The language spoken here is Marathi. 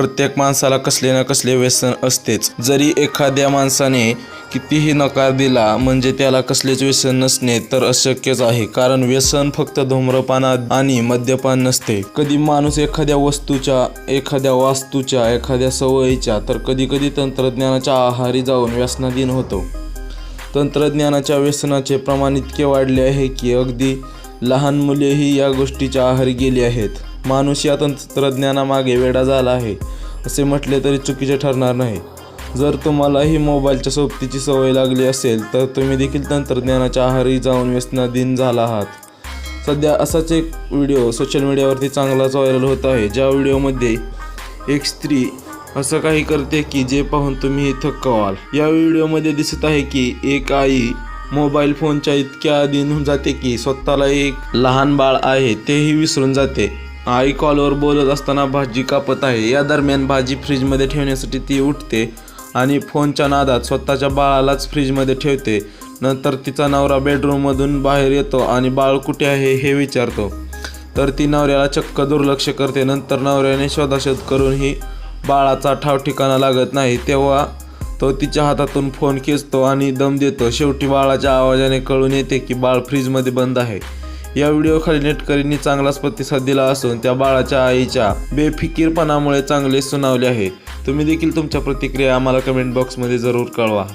प्रत्येक माणसाला कसले ना कसले व्यसन असतेच. जरी एखाद्या माणसाने कितीही नकार दिला म्हणजे त्याला कसलेच व्यसन नसणे तर अशक्यच आहे. कारण व्यसन फक्त धूम्रपाना आणि मद्यपान नसते. कधी माणूस एखाद्या वस्तूच्या एखाद्या वास्तूच्या एखाद्या सवयीच्या तर कधी कधी तंत्रज्ञानाच्या आहारी जाऊन व्यसनाधीन होतो. तंत्रज्ञानाच्या व्यसनाचे प्रमाण इतके वाढले आहे की अगदी लहान मुलेही या गोष्टीच्या आहारी गेली आहेत. माणूस या तंत्रज्ञानामागे वेडा झाला आहे असे म्हटले तरी चुकीचे ठरणार नाही. जर तुम्हालाही मोबाईलच्या सोबतीची सवय लागली असेल तर तुम्ही देखील तंत्रज्ञानाच्या आहारी जाऊन व्यसनाधीन झाला आहात. सध्या असाच एक व्हिडिओ सोशल मीडियावरती चांगलाच व्हायरल होत आहे ज्या व्हिडिओमध्ये एक स्त्री असं काही करते की जे पाहून तुम्ही थक्क व्हाल या व्हिडिओमध्ये दिसत आहे की एक आई मोबाईल फोनच्या इतक्या अधीन होऊन जाते की स्वतःला एक लहान बाळ आहे तेही विसरून जाते. आई कॉलवर बोलत असताना भाजी कापत आहे. या दरम्यान भाजी फ्रीजमध्ये ठेवण्यासाठी ती उठते आणि फोनच्या नादात स्वतःच्या बाळालाच फ्रीजमध्ये ठेवते. नंतर तिचा नवरा बेडरूममधून बाहेर येतो आणि बाळ कुठे आहे हे विचारतो. तर ती नवऱ्याला चक्क दुर्लक्ष करते. नंतर नवऱ्याने शोधाशोध करूनही बाळाचा ठाव ठिकाणा लागत नाही. तेव्हा तो तिच्या हातातून फोन खेचतो आणि दम देतो. शेवटी बाळाच्या आवाजाने कळून येते की बाळ फ्रीजमध्ये बंद आहे. या व्हिडिओखाली नेटकरींनी चांगलाच प्रतिसाद दिला असून त्या बाळाच्या आईच्या बेफिकीरपणामुळे चांगले सुनावले आहे. तुम्ही देखील तुमच्या प्रतिक्रिया आम्हाला कमेंट बॉक्समध्ये जरूर कळवा.